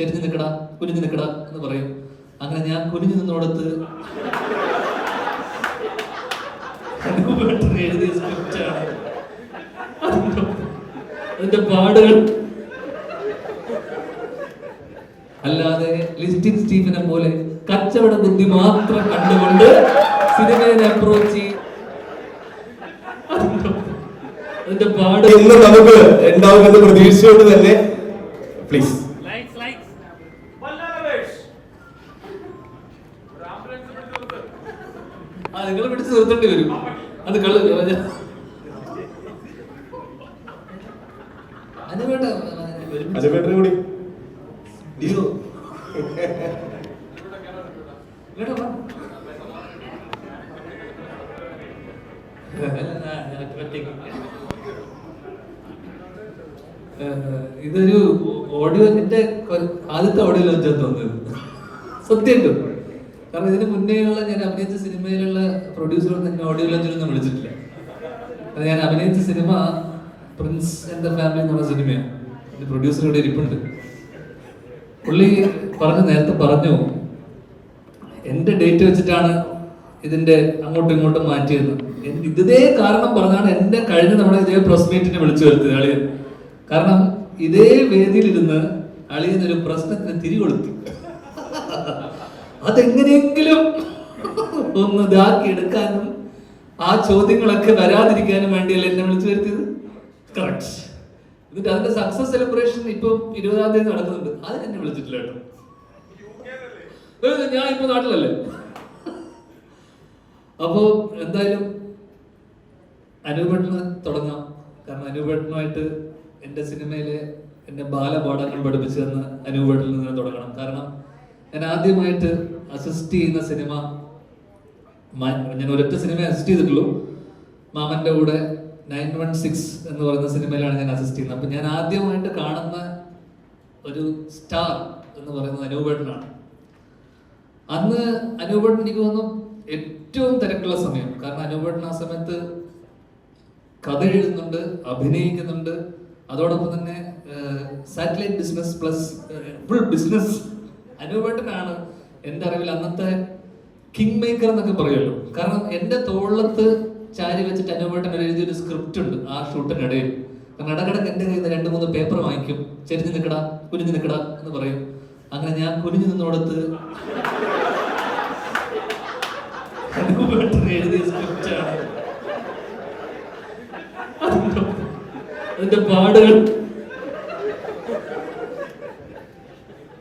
ചെരിഞ്ഞു നിൽക്കടാ കുനിഞ്ഞു നിൽക്കടാ എന്ന് പറയും. അങ്ങനെ ഞാൻ കുനിഞ്ഞു നിന്നോടത്ത് എഴുതിയ സ്ക്രിപ്റ്റാണ് അതിന്റെ പാടുകൾ. അല്ലാതെ ലിസ്റ്റിൻ സ്റ്റീഫനെ പോലെ കച്ചവട ബുദ്ധി മാത്രം കണ്ടുകൊണ്ട് സിനിമയെ അപ്രോച്ച് അതിന്റെ പാട് ഇന്ന് നമുക്ക് ഉണ്ടാവുമെന്ന് പ്രതീക്ഷയോട് തന്നെ പ്ലീസ് ആ നിങ്ങൾ പിടിച്ച് നിർത്തേണ്ടി വരും. അത് കള്ളു അനുവേട്ട വേണ്ട കൂടി. ഡിയോ. ഇതൊരു ഓഡിയോ എന്റെ കൊ- ആദ്യത്തെ ഓഡിയോ ലോഞ്ചാ തോന്നുന്നത് സത്യമായിട്ടും. കാരണം ഇതിന് മുന്നേയുള്ള ഞാൻ അഭിനയിച്ച സിനിമയിലുള്ള പ്രൊഡ്യൂസറൊന്നും എന്നെ ഓഡിയോ ലോഞ്ചിലൊന്നും വിളിച്ചിട്ടില്ല. അത് ഞാൻ അഭിനയിച്ച സിനിമ പ്രിൻസ് ദ ഫാമിലി എന്നുള്ള സിനിമയാണ്. എന്റെ പ്രൊഡ്യൂസർ ഇരിപ്പുണ്ട്. പുള്ളി പറഞ്ഞു നേരത്തെ പറഞ്ഞു എന്റെ ഡേറ്റ് വെച്ചിട്ടാണ് ഇതിന്റെ അങ്ങോട്ടും ഇങ്ങോട്ടും മാറ്റിയത്. ഇതേ കാരണം പറഞ്ഞാണ് എന്റെ കഴിഞ്ഞ നമ്മുടെ ഇതേ പ്രസ് മീറ്റിനെ വിളിച്ചു അളിയൻ കാരണം ഇതേ വേദിയിലിരുന്ന് അളിയനൊരു പ്രശ്നത്തിന് തിരികൊളുത്തി. അതെങ്ങനെയെങ്കിലും ഒന്ന് ഇതാക്കി എടുക്കാനും ആ ചോദ്യങ്ങളൊക്കെ വരാതിരിക്കാനും വേണ്ടിയല്ല എന്നെ വിളിച്ചു വരുത്തിയത്? കറക്റ്റ് എന്നിട്ട് അതിന്റെ സക്സസ് സെലിബ്രേഷൻ ഇപ്പൊ ഇരുപതാം തീയതി നടക്കുന്നുണ്ട്. അത് എന്നെ വിളിച്ചിട്ടില്ല കേട്ടോ. ഞാൻ ഇപ്പൊ നാട്ടിലല്ലേ? അപ്പോ എന്തായാലും അനൂപേട്ടന് തുടങ്ങാം. കാരണം അനൂപേട്ടനുമായിട്ട് എന്റെ സിനിമയിലെ എന്റെ ബാലപാഠങ്ങൾ പഠിപ്പിച്ചു തന്ന അനൂപേട്ടനിൽ നിന്ന് തുടങ്ങണം. കാരണം ഞാൻ ആദ്യമായിട്ട് അസിസ്റ്റ് ചെയ്യുന്ന സിനിമ ഞാൻ ഒരൊറ്റ സിനിമ അസിസ്റ്റ് ചെയ്തിട്ടുള്ളൂ. മാമന്റെ കൂടെ നയൻ വൺ സിക്സ് എന്ന് പറയുന്ന സിനിമയിലാണ് ഞാൻ അസിസ്റ്റ് ചെയ്യുന്നത്. അപ്പൊ ഞാൻ ആദ്യമായിട്ട് കാണുന്ന ഒരു സ്റ്റാർ എന്ന് പറയുന്നത് അനൂപേട്ടനാണ് അന്ന് അനൂപേട്ടൻ എനിക്ക് തോന്നുന്നു ഏറ്റവും തിരക്കുള്ള സമയം. കാരണം അനൂപേട്ടൻ ആ സമയത്ത് കഥ എഴുതുന്നുണ്ട് അഭിനയിക്കുന്നുണ്ട് അതോടൊപ്പം തന്നെ satellite business plus full business അനൂപേട്ടനാണ് എന്റെ അറിവിൽ അന്നത്തെ കിങ് മേക്കർ എന്നൊക്കെ പറയുമല്ലോ കാരണം എന്റെ തോളത്ത് ചാരി വെച്ചിട്ട് അനൂപേട്ടൻ എഴുതിയൊരു സ്ക്രിപ്റ്റ് ഉണ്ട് ആ ഷൂട്ടിനിടയിൽ കാരണം ഇടക്കിടക്ക് എന്റെ കയ്യിൽ നിന്ന് രണ്ട് മൂന്ന് പേപ്പർ വാങ്ങിക്കും. ചെരിഞ്ഞു നിൽക്കടാ കുനിഞ്ഞു നിൽക്കടാ എന്ന് പറയും. അങ്ങനെ ഞാൻ കുനിഞ്ഞു നിന്നോടത്ത് അനുപേട്ടൻ എഴുതിയ സ്ക്രിപ്റ്റാണ് അതിന്റെ- അതിന്റെ പാടുകൾ.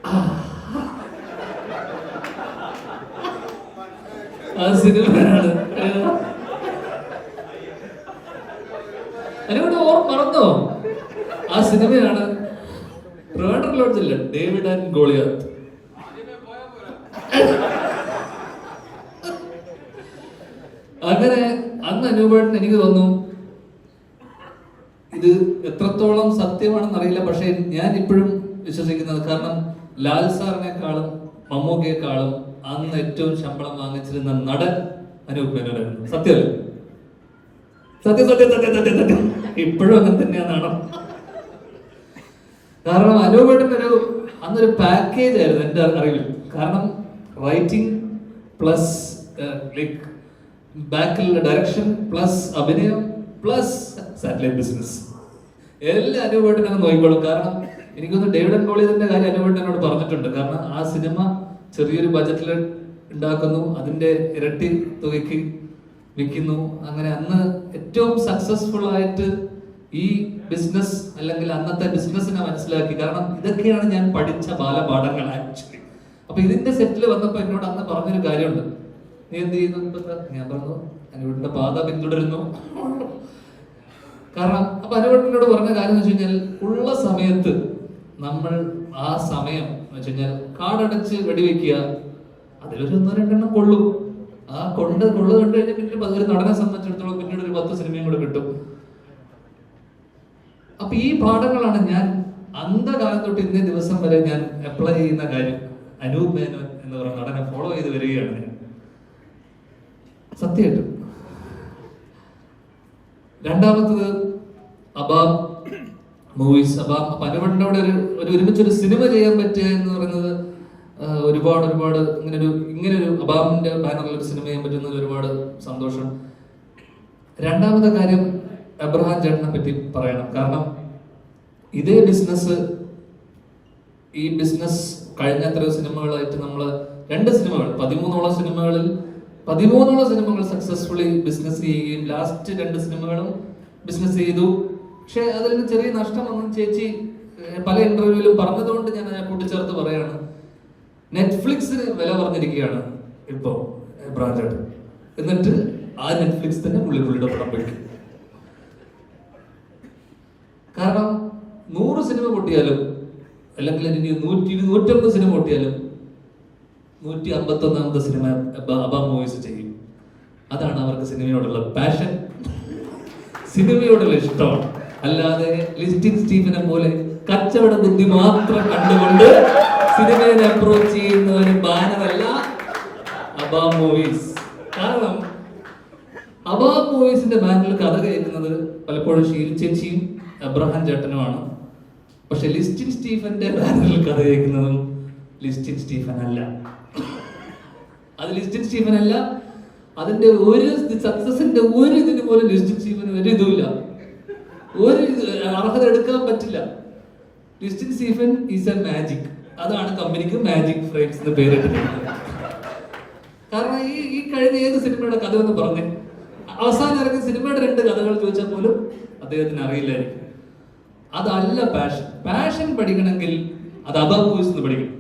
ആ. സിനിമയാണ് അനുകൊണ്ട് ഓർ മറന്നോ? ആ സിനിമയാണ് ട്രിവാൻഡ്രം ഡേവിഡ് ആൻഡ് ഗോളിയാത്ത്. അങ്ങനെ അന്ന് അനുഭവം എനിക്ക് തോന്നുന്നു ഇത് എത്രത്തോളം സത്യമാണെന്ന് അറിയില്ല. പക്ഷേ ഞാൻ ഇപ്പോഴും വിശ്വസിക്കുന്നത് കാരണം ലാൽ സാറിനെക്കാളും മമ്മൂക്കയെക്കാളും അന്ന് ഏറ്റവും ശമ്പളം വാങ്ങിച്ചിരുന്ന നടൻ അനൂപ് മേനോനായിരുന്നു. സത്യമല്ലേ? സത്യം സത്യം സത്യം സത്യം സത്യം ഇപ്പോഴും അങ്ങനെ തന്നെയാണ് കാരണം അനൂപേട്ടൻ ഒരു അന്നൊരു പാക്കേജ് ആയിരുന്നു എന്റെ അറിവിൽ. കാരണം റൈറ്റിംഗ് പ്ലസ് ലൈക്ക് ബാക്കിലുള്ള ഡയറക്ഷൻ പ്ലസ് അഭിനയം പ്ലസ് സാറ്റലൈറ്റ് ബിസിനസ് എല്ലാ അനുഭവത്തിനും നോക്കിക്കോളും കാരണം എനിക്കൊന്ന് ഡേവിഡ് ആൻഡ് കോളേജിന്റെ കാര്യം അനുഭവട്ടനോട് പറഞ്ഞിട്ടുണ്ട്. കാരണം ആ സിനിമ ചെറിയൊരു ബജറ്റിൽ ഉണ്ടാക്കുന്നു. അതിന്റെ ഇരട്ടി തുകയ്ക്ക് വിൽക്കുന്നു. അങ്ങനെ അന്ന് ഏറ്റവും സക്സസ്ഫുൾ ആയിട്ട് ഈ ബിസിനസ് അല്ലെങ്കിൽ അന്നത്തെ ബിസിനസ്സിനെ മനസ്സിലാക്കി. കാരണം ഇതൊക്കെയാണ് ഞാൻ പഠിച്ച ബാലപാഠങ്ങൾ ആക്ച്വലി അപ്പൊ ഇതിന്റെ സെറ്റിൽ വന്നപ്പോ എന്നോട് അന്ന് പറഞ്ഞൊരു കാര്യമുണ്ട്. നീ എന്ത് ചെയ്യുന്നു? ഞാൻ പറഞ്ഞു ഞാൻ അനുവിന്റെ പാത പിന്തുടരുന്നു. കാരണം അപ്പൊ അനുവട്ടനോട് പറഞ്ഞ കാര്യം എന്ന് വെച്ച് കഴിഞ്ഞാൽ ഉള്ള സമയത്ത് നമ്മൾ ആ സമയം എന്ന് വെച്ച് കഴിഞ്ഞാൽ കാടടച്ച് വെടിവെക്കുക അതിലൊരു ഒന്നോ രണ്ടെണ്ണം കൊള്ളും. ആ കൊണ്ട് കൊള്ളു കണ്ടു കഴിഞ്ഞാൽ പിന്നീട് ഒരു നടനെ സംബന്ധിച്ചിടത്തോളം പിന്നീട് ഒരു പത്ത് സിനിമയും കൂടെ കിട്ടും. അപ്പൊ ഈ പാഠങ്ങളാണ് ഞാൻ അന്ധകാലം തൊട്ട് ഇന്നേ ദിവസം വരെ ഞാൻ അപ്ലൈ ചെയ്യുന്ന കാര്യം. അനൂപ് മേനോൻ എന്ന് പറയുന്ന നടനെ ഫോളോ ചെയ്ത് വരികയാണ് ഞാൻ. സത്യമായിട്ടും രണ്ടാമത്തത് അബാബ് മൂവീസ്. അബാബ് അപ്പൊ ഒരു ഒരു ഒരുമിച്ചൊരു സിനിമ ചെയ്യാൻ പറ്റുക എന്ന് പറയുന്നത് ഒരുപാട് ഒരുപാട് ഇങ്ങനെ ഒരു ഇങ്ങനെ ഒരു അബാബിന്റെ ബാനറിൽ ഒരു സിനിമ ചെയ്യാൻ പറ്റുന്നതിൽ ഒരുപാട് സന്തോഷം. രണ്ടാമത്തെ കാര്യം അബ്രഹാം ചേട്ടനെ പറ്റി പറയണം. കാരണം ഇതേ ബിസിനസ് ഈ ബിസിനസ് കഴിഞ്ഞ എത്രയോ സിനിമകളായിട്ട് നമ്മൾ രണ്ട് സിനിമകൾ പതിമൂന്നോളം സിനിമകളിൽ പതിമൂന്നോളം സിനിമകൾ സക്സസ്ഫുള്ളി ബിസിനസ് ചെയ്യുകയും ലാസ്റ്റ് രണ്ട് സിനിമകളും ബിസിനസ് ചെയ്തു. പക്ഷെ അതിൽ ചെറിയ നഷ്ടം വന്നു. ചേച്ചി പല ഇന്റർവ്യൂവിലും പറഞ്ഞതുകൊണ്ട് ഞാൻ അതിനെ കൂട്ടിച്ചേർത്ത് പറയാണ് നെറ്റ്ഫ്ലിക്സിന് വില പറഞ്ഞിരിക്കുകയാണ് ഇപ്പോ ബ്രാൻഡ് എന്നിട്ട് ആ നെറ്റ്ഫ്ലിക്സ് തന്നെ പുള്ളി പുള്ളിയുടെ പടം പോയി കാരണം നൂറ് സിനിമ പൊട്ടിയാലും അല്ലെങ്കിൽ നൂറ്റി നൂറ്റമ്പത് സിനിമ പൊട്ടിയാലും നൂറ്റി അമ്പത്തി ഒന്നാമത്തെ സിനിമ അബ മൂവീസ് ചെയ്യും. അതാണ് അവർക്ക് സിനിമയോടുള്ള പാഷൻ സിനിമയോടുള്ള ഇഷ്ടമാണ് അല്ലാതെ ലിസ്റ്റിൻ സ്റ്റീഫനെ പോലെ കച്ചവട ബുദ്ധി മാത്രം കണ്ടുകൊണ്ട് സിനിമയെ അപ്രോച്ച് ചെയ്യുന്ന ഒരു ബാനറല്ല അബ മൂവീസ് കാരണം അബാ മൂവീസിന്റെ ബാനറിൽ കഥ കേൾക്കുന്നത് പലപ്പോഴും ഷീൽ ചേച്ചിയും അബ്രഹാം ചേട്ടനുമാണ്. പക്ഷെ ലിസ്റ്റിൻ സ്റ്റീഫന്റെ ബാനറിൽ കഥ കേൾക്കുന്നതും ലിസ്റ്റിൻ സ്റ്റീഫൻ അല്ല അത് ലിസ്റ്റിൻ സ്റ്റീഫൻ അല്ല അതിന്റെ ഒരു സക്സസിന്റെ ഒരു ഇതിന് പോലും ലിസ്റ്റിൻ സ്റ്റീഫന് ഒരു ഇതുമില്ല. ഒരു അർഹത എടുക്കാൻ പറ്റില്ല. Listin Stephen is a magic അതാണ് കമ്പനിക്ക് മാജിക് ഫ്രെയിംസ് എന്ന് പേരിട്ടിട്ടുള്ളത്. കാരണം ഈ ഈ കഴിഞ്ഞ ഏത് സിനിമയുടെ കഥ എന്ന് പറഞ്ഞേ അവസാനം ഇറങ്ങിയ സിനിമയുടെ രണ്ട് കഥകൾ ചോദിച്ചാൽ പോലും അദ്ദേഹത്തിന് അറിയില്ലായിരിക്കും. അതല്ല പാഷൻ പാഷൻ പഠിക്കണമെങ്കിൽ അത് അബവ് മൂവീസ് എന്ന് പഠിക്കണം.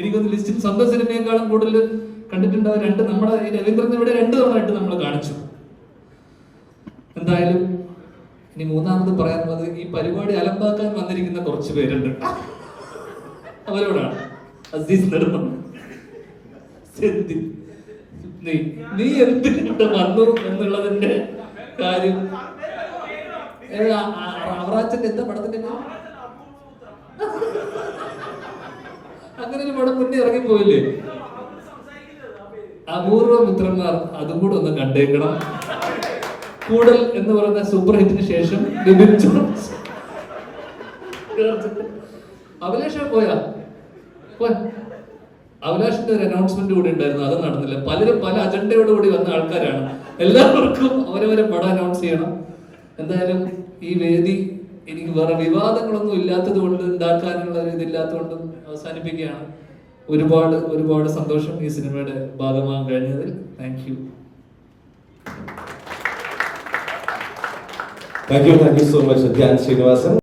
എനിക്കൊന്ന് ലിസ്റ്റിൽ സ്വന്തം സിനിമയെക്കാളും കൂടുതൽ കണ്ടിട്ടുണ്ടാവും രണ്ട് നമ്മുടെ രവീന്ദ്രൻ ഇവിടെ രണ്ട് തവണയായിട്ട് നമ്മൾ കാണിച്ചു. എന്തായാലും ഇനി മൂന്നാമത് പറയാനുള്ളത് ഈ പരിപാടി അലമ്പാക്കാൻ വന്നിരിക്കുന്ന കുറച്ച് പേരുണ്ട് അവരോടാണ്. അസീസ് നെടുമ സെന്തി. നീ നീ എന്തിനിട്ട് വന്നു എന്നുള്ളതിന്റെ കാര്യം. അവറാച്ചന്റെ എന്താ പടത്തിന്റെ അങ്ങനെ ഒരു പടം മുന്നേ ഇറങ്ങിപ്പോയില്ലേ? അപൂർവ മിത്രന്മാർ അതും കൂടെ ഒന്ന് കണ്ടേക്കണം. കൂടൽ എന്ന് പറയുന്ന സൂപ്പർ ഹിറ്റിന് ശേഷം അഭിലാഷ പോയാ? പോയ. അഭിലാഷിന്റെ ഒരു അനൗൺസ്മെന്റ് കൂടി ഉണ്ടായിരുന്നു അത് നടന്നില്ല. പലരും പല അജണ്ടയോട് കൂടി വന്ന ആൾക്കാരാണ്. എല്ലാവർക്കും അവരവരെ പടം അനൗൺസ് ചെയ്യണം. എന്തായാലും ഈ വേദി എനിക്ക് വേറെ വിവാദങ്ങളൊന്നും ഇല്ലാത്തത് കൊണ്ട് ഉണ്ടാക്കാനുള്ള ഒരു ഇതില്ലാത്തതുകൊണ്ടും അവസാനിപ്പിക്കുകയാണ്. ഒരുപാട് ഒരുപാട് സന്തോഷം ഈ സിനിമയുടെ ഭാഗമാകാൻ കഴിഞ്ഞതിൽ. Thank you thank you thank you so much Dhyan Sreenivasan.